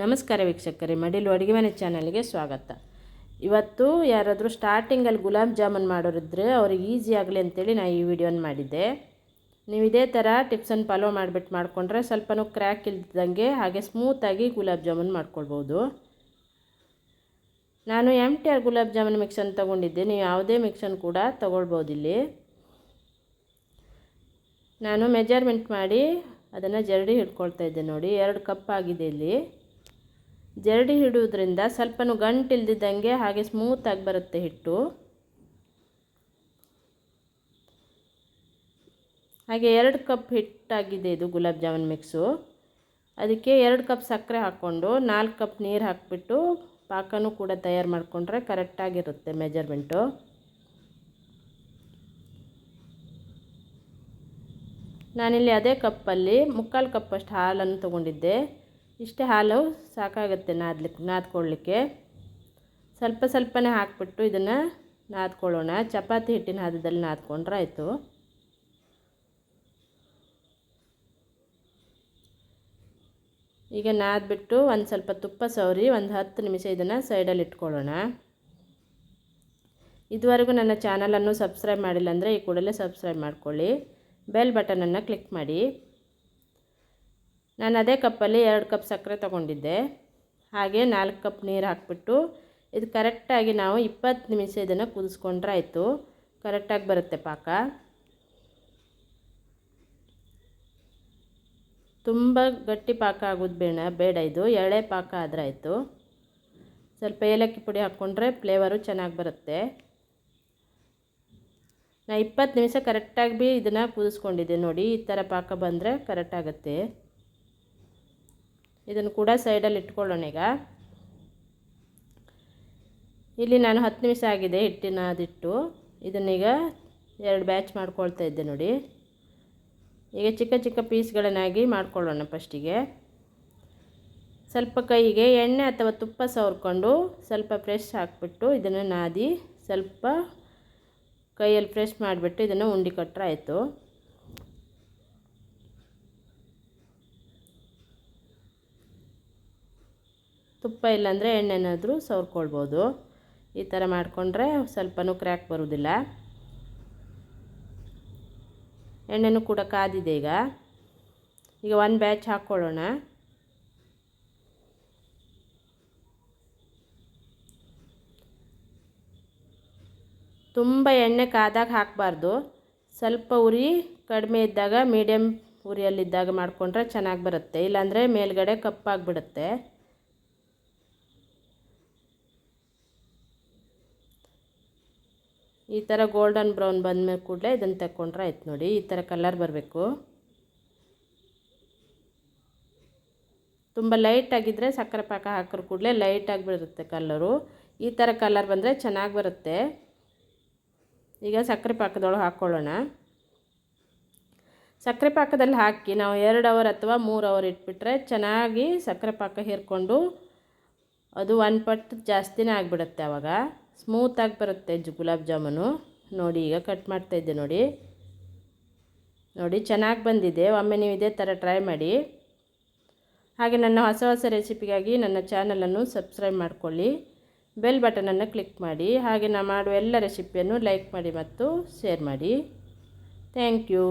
ನಮಸ್ಕಾರ ವೀಕ್ಷಕರೇ, ಮಡಿಲು ಅಡುಗೆ ಮನೆ ಚಾನಲ್ಗೆ ಸ್ವಾಗತ. ಇವತ್ತು ಯಾರಾದರೂ ಸ್ಟಾರ್ಟಿಂಗಲ್ಲಿ ಗುಲಾಬ್ ಜಾಮೂನ್ ಮಾಡೋರಿದ್ರೆ ಅವ್ರಿಗೆ ಈಸಿ ಆಗಲಿ ಅಂತೇಳಿ ನಾನು ಈ ವಿಡಿಯೋನ ಮಾಡಿದ್ದೆ. ನೀವು ಇದೇ ಥರ ಟಿಪ್ಸನ್ನು ಫಾಲೋ ಮಾಡಿಬಿಟ್ಟು ಮಾಡಿಕೊಂಡ್ರೆ ಸ್ವಲ್ಪನೂ ಕ್ರ್ಯಾಕ್ ಇಲ್ದಂಗೆ ಹಾಗೆ ಸ್ಮೂತಾಗಿ ಗುಲಾಬ್ ಜಾಮೂನ್ ಮಾಡ್ಕೊಳ್ಬೋದು. ನಾನು M T R gulab jamun ಮಿಕ್ಸನ್ ತೊಗೊಂಡಿದ್ದೆ, ನೀವು ಯಾವುದೇ ಮಿಕ್ಸನ್ ಕೂಡ ತೊಗೊಳ್ಬೋದು ಇಲ್ಲಿ. ನಾನು ಮೆಜರ್ಮೆಂಟ್ ಮಾಡಿ ಅದನ್ನು ಜರಡಿ ಹಿಡ್ಕೊಳ್ತಾ ಇದ್ದೆ ನೋಡಿ, ಎರಡು ಕಪ್ ಆಗಿದೆ ಇಲ್ಲಿ. ಜರಡಿ ಹಿಡಿಯೋದ್ರಿಂದ ಸ್ವಲ್ಪನೂ ಗಂಟು ಇಲ್ದಿದ್ದಂಗೆ ಹಾಗೆ ಸ್ಮೂತಾಗಿ ಬರುತ್ತೆ ಹಿಟ್ಟು. ಹಾಗೆ ಎರಡು ಕಪ್ ಹಿಟ್ಟಾಗಿದೆ ಇದು ಗುಲಾಬ್ ಜಾಮೂನ್ ಮಿಕ್ಸು ಅದಕ್ಕೆ ಎರಡು ಕಪ್ ಸಕ್ಕರೆ ಹಾಕ್ಕೊಂಡು ನಾಲ್ಕು ಕಪ್ ನೀರು ಹಾಕಿಬಿಟ್ಟು ಪಾಕನೂ ಕೂಡ ತಯಾರು ಮಾಡಿಕೊಂಡ್ರೆ ಕರೆಕ್ಟಾಗಿರುತ್ತೆ ಮೆಜರ್ಮೆಂಟು ನಾನಿಲ್ಲಿ ಅದೇ ಕಪ್ಪಲ್ಲಿ ಮುಕ್ಕಾಲು ಕಪ್ಪಷ್ಟು ಹಾಲನ್ನು ತೊಗೊಂಡಿದ್ದೆ. ಇಷ್ಟೇ ಹಾಲು ಸಾಕಾಗುತ್ತೆ ನಾದ್ಲಿಕ್ಕೆ ನಾದ್ಕೊಳ್ಳಿಕ್ಕೆ ಸ್ವಲ್ಪ ಸ್ವಲ್ಪನೇ ಹಾಕ್ಬಿಟ್ಟು ಇದನ್ನು ನಾದ್ಕೊಳ್ಳೋಣ. ಚಪಾತಿ ಹಿಟ್ಟಿನ ಹದದಲ್ಲಿ ನಾದ್ಕೊಂಡ್ರೆ ಆಯಿತು. ಈಗ ನಾದ್ಬಿಟ್ಟು ಒಂದು ಸ್ವಲ್ಪ ತುಪ್ಪ ಸವರಿ, ಒಂದು ಹತ್ತು ನಿಮಿಷ ಇದನ್ನು ಸೈಡಲ್ಲಿ ಇಟ್ಕೊಳ್ಳೋಣ. ಇದುವರೆಗೂ ನನ್ನ ಚಾನಲನ್ನು ಸಬ್ಸ್ಕ್ರೈಬ್ ಮಾಡಿಲ್ಲ ಅಂದರೆ ಈ ಕೂಡಲೇ ಸಬ್ಸ್ಕ್ರೈಬ್ ಮಾಡ್ಕೊಳ್ಳಿ. ಬೆಲ್ ಬಟನನ್ನು ಕ್ಲಿಕ್ ಮಾಡಿ. ನಾನು ಅದೇ ಕಪ್ಪಲ್ಲಿ ಎರಡು ಕಪ್ ಸಕ್ಕರೆ ತೊಗೊಂಡಿದ್ದೆ. ಹಾಗೆ ನಾಲ್ಕು ಕಪ್ ನೀರು ಹಾಕ್ಬಿಟ್ಟು ಇದು ಕರೆಕ್ಟಾಗಿ ನಾವು ಇಪ್ಪತ್ತು ನಿಮಿಷ ಇದನ್ನು ಕುದಿಸ್ಕೊಂಡ್ರೆ ಆಯಿತು. ಕರೆಕ್ಟಾಗಿ ಬರುತ್ತೆ ಪಾಕ. ತುಂಬ ಗಟ್ಟಿ ಪಾಕ ಆಗೋದು ಬೇಡ ಬೇಡ ಇದು. ಎಳೆ ಪಾಕ ಆದರೆ ಆಯಿತು. ಸ್ವಲ್ಪ ಏಲಕ್ಕಿ ಪುಡಿ ಹಾಕ್ಕೊಂಡ್ರೆ ಫ್ಲೇವರು ಚೆನ್ನಾಗಿ ಬರುತ್ತೆ. ನಾ ಇಪ್ಪತ್ತು ನಿಮಿಷ ಕರೆಕ್ಟಾಗಿ ಭೀ ಇದನ್ನು ಕುದಿಸ್ಕೊಂಡಿದ್ದೆ ನೋಡಿ, ಈ ಥರ ಪಾಕ ಬಂದರೆ ಕರೆಕ್ಟಾಗುತ್ತೆ ಇದನ್ನು ಕೂಡ ಸೈಡಲ್ಲಿ ಇಟ್ಕೊಳ್ಳೋಣ ಈಗ. ಇಲ್ಲಿ ನಾನು ಹತ್ತು ನಿಮಿಷ ಆಗಿದೆ ಹಿಟ್ಟಿನ ಅದಿಟ್ಟು. ಇದನ್ನೀಗ ಎರಡು ಬ್ಯಾಚ್ ಮಾಡ್ಕೊಳ್ತಾ ಇದ್ದೆ ನೋಡಿ. ಈಗ ಚಿಕ್ಕ ಚಿಕ್ಕ ಪೀಸ್ಗಳನ್ನಾಗಿ ಮಾಡ್ಕೊಳ್ಳೋಣ ಫಸ್ಟಿಗೆ ಸ್ವಲ್ಪ ಕೈಗೆ ಎಣ್ಣೆ ಅಥವಾ ತುಪ್ಪ ಸವರ್ಕೊಂಡು ಸ್ವಲ್ಪ ಫ್ರೆಶ್ ಹಾಕ್ಬಿಟ್ಟು ಇದನ್ನು ನಾದಿ ಸ್ವಲ್ಪ ಕೈಯಲ್ಲಿ ಫ್ರೆಶ್ ಮಾಡಿಬಿಟ್ಟು ಇದನ್ನು ಉಂಡಿ ಕೊಟ್ಟರೆ ಆಯಿತು. ತುಪ್ಪ ಇಲ್ಲಾಂದರೆ ಎಣ್ಣೆನಾದರೂ ಸವರ್ಕೊಳ್ಬೋದು. ಈ ಥರ ಮಾಡಿಕೊಂಡ್ರೆ ಸ್ವಲ್ಪನೂ ಕ್ರ್ಯಾಕ್ ಬರೋದಿಲ್ಲ ಎಣ್ಣೆನೂ ಕೂಡ ಕಾದಿದೆ ಈಗ. ಈಗ ಒಂದು ಬ್ಯಾಚ್ ಹಾಕ್ಕೊಳ್ಳೋಣ. ತುಂಬ ಎಣ್ಣೆ ಕಾದಾಗ ಹಾಕಬಾರ್ದು. ಸ್ವಲ್ಪ ಉರಿ ಕಡಿಮೆ ಇದ್ದಾಗ ಮೀಡಿಯಮ್ ಉರಿಯಲ್ಲಿದ್ದಾಗ ಮಾಡಿಕೊಂಡ್ರೆ ಚೆನ್ನಾಗಿ ಬರುತ್ತೆ. ಇಲ್ಲಾಂದರೆ ಮೇಲ್ಗಡೆ ಕಪ್ಪಾಗಿಬಿಡುತ್ತೆ. ಈ ಥರ ಗೋಲ್ಡನ್ ಬ್ರೌನ್ ಬಂದಮೇಲೆ ಕೂಡಲೇ ಇದನ್ನು ತಗೊಂಡ್ರೆ ಆಯ್ತು ನೋಡಿ. ಈ ಥರ ಕಲರ್ ಬರಬೇಕು. ತುಂಬ ಲೈಟ್ ಆಗಿದ್ದರೆ ಸಕ್ಕರೆ ಪಾಕ ಹಾಕಿದ್ರೆ ಕೂಡಲೇ ಲೈಟಾಗಿ ಬರುತ್ತೆ ಕಲ್ಲರು ಈ ಥರ ಕಲರ್ ಬಂದರೆ ಚೆನ್ನಾಗಿ ಬರುತ್ತೆ. ಈಗ ಸಕ್ಕರೆ ಪಾಕದೊಳಗೆ ಹಾಕ್ಕೊಳ್ಳೋಣ ಸಕ್ಕರೆ ಪಾಕದಲ್ಲಿ ಹಾಕಿ ನಾವು ಎರಡು ಅವರ್ ಅಥವಾ ಮೂರು ಅವರ್ ಇಟ್ಬಿಟ್ರೆ ಚೆನ್ನಾಗಿ ಸಕ್ಕರೆ ಪಾಕ ಹೀರ್ಕೊಂಡು ಅದು ಒಂದು ಪಟ್ಟು ಜಾಸ್ತಿನೇ ಆಗಿಬಿಡುತ್ತೆ ಆವಾಗ ಸ್ಮೂತಾಗಿ ಬರುತ್ತೆ ಗುಲಾಬ್ ಜಾಮೂನು. ನೋಡಿ, ಈಗ ಕಟ್ ಮಾಡ್ತಾಯಿದ್ದೆ ನೋಡಿ. ನೋಡಿ, ಚೆನ್ನಾಗಿ ಬಂದಿದೆ. ಒಮ್ಮೆ ನೀವು ಇದೇ ಥರ ಟ್ರೈ ಮಾಡಿ. ಹಾಗೆ ನನ್ನ ಹೊಸ ಹೊಸ ರೆಸಿಪಿಗಾಗಿ ನನ್ನ ಚಾನಲನ್ನು ಸಬ್ಸ್ಕ್ರೈಬ್ ಮಾಡಿಕೊಳ್ಳಿ. ಬೆಲ್ ಬಟನನ್ನು ಕ್ಲಿಕ್ ಮಾಡಿ. ಹಾಗೆ ನಾನು ಮಾಡುವ ಎಲ್ಲ ರೆಸಿಪಿಯನ್ನು ಲೈಕ್ ಮಾಡಿ ಮತ್ತು ಶೇರ್ ಮಾಡಿ. Thank you